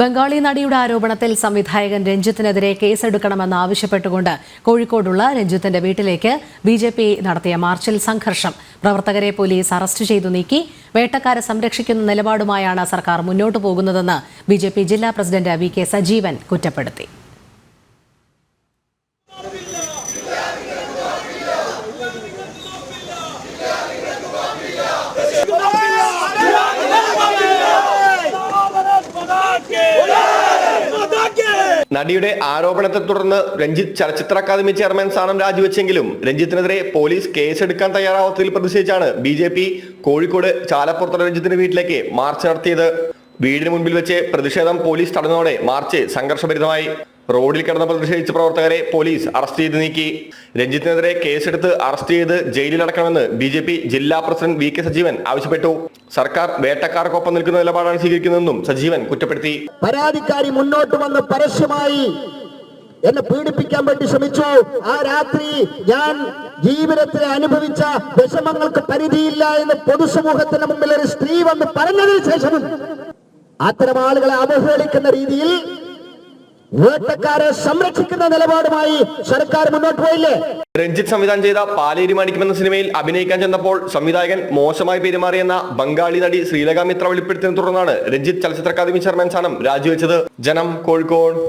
ബംഗാളി നടിയുടെ ആരോപണത്തിൽ സംവിധായകൻ രഞ്ജിത്തിനെതിരെ കേസെടുക്കണമെന്ന് ആവശ്യപ്പെട്ടുകൊണ്ട് കോഴിക്കോടുള്ള രഞ്ജിത്തിന്റെ വീട്ടിലേക്ക് ബി ജെ പി നടത്തിയ മാർച്ചിൽ സംഘർഷം. പ്രവർത്തകരെ പോലീസ് അറസ്റ്റ് ചെയ്തു നീക്കി. വേട്ടക്കാരെ സംരക്ഷിക്കുന്ന നിലപാടുമായാണ് സർക്കാർ മുന്നോട്ടു പോകുന്നതെന്ന് ബി ജില്ലാ പ്രസിഡന്റ് വി കെ സജീവൻ കുറ്റപ്പെടുത്തി. നടിയുടെ ആരോപണത്തെ തുടർന്ന് രഞ്ജിത്ത് ചലച്ചിത്ര അക്കാദമി ചെയർമാൻ സ്ഥാനം രാജിവെച്ചെങ്കിലും രഞ്ജിത്തിനെതിരെ പോലീസ് കേസെടുക്കാൻ തയ്യാറാവാത്തതിൽ പ്രതിഷേധിച്ചാണ് ബി ജെ പി കോഴിക്കോട് ചാലപ്പുറത്തുള്ള രഞ്ജിത്തിന്റെ വീട്ടിലേക്ക് മാർച്ച് നടത്തിയത്. വീടിന് മുൻപിൽ വെച്ച് പ്രതിഷേധം പോലീസ് തടഞ്ഞതോടെ മാർച്ച് സംഘർഷഭരിതമായി. റോഡിൽ കിടന്ന് പ്രതിഷേധിച്ച പ്രവർത്തകരെ പോലീസ് അറസ്റ്റ് ചെയ്ത് നീക്കി. രഞ്ജിത്തിനെതിരെ കേസെടുത്ത് അറസ്റ്റ് ചെയ്ത് ജയിലിലടക്കണമെന്ന് ബി ജെ പി ജില്ലാ പ്രസിഡന്റ് വി കെ സജീവൻ ആവശ്യപ്പെട്ടു. സർക്കാർ വേട്ടക്കാർക്കൊപ്പം നിൽക്കുന്ന നിലപാടാണ് സ്വീകരിക്കുന്നതെന്നും സജീവൻ കുറ്റപ്പെടുത്തി. പരാതിക്കാരി മുന്നോട്ട് വന്ന് പരസ്യമായി എന്നെ പീഡിപ്പിക്കാൻ വേണ്ടി ശ്രമിച്ചു. ആ രാത്രി ഞാൻ ജീവിതത്തിൽ അനുഭവിച്ച വിഷമങ്ങൾക്ക് പരിധിയില്ല എന്ന് പൊതുസമൂഹത്തിന് മുമ്പിൽ ഒരു സ്ത്രീ വന്ന് പറഞ്ഞതിന് ശേഷവും അത്തരം ആളുകളെ അവഹേളിക്കുന്ന രീതിയിൽ വേട്ടക്കാരെ സംരക്ഷിക്കുന്ന നിലപാടുമായി സർക്കാർ മുന്നോട്ട് പോയില്ലേ? രഞ്ജിത്ത് സംവിധാനം ചെയ്ത പാലേരി മാണിക്യം സിനിമയിൽ അഭിനയിക്കാൻ ചെന്നപ്പോൾ സംവിധായകൻ മോശമായി പെരുമാറിയെന്ന ബംഗാളി നടി ശ്രീലക മിത്ര വെളിപ്പെടുത്തിയതിനെ തുടർന്നാണ് രഞ്ജിത്ത് ചലച്ചിത്ര അക്കാദമി ചെയർമാൻ സ്ഥാനം രാജിവെച്ചത്. ജനം കോഴിക്കോട്.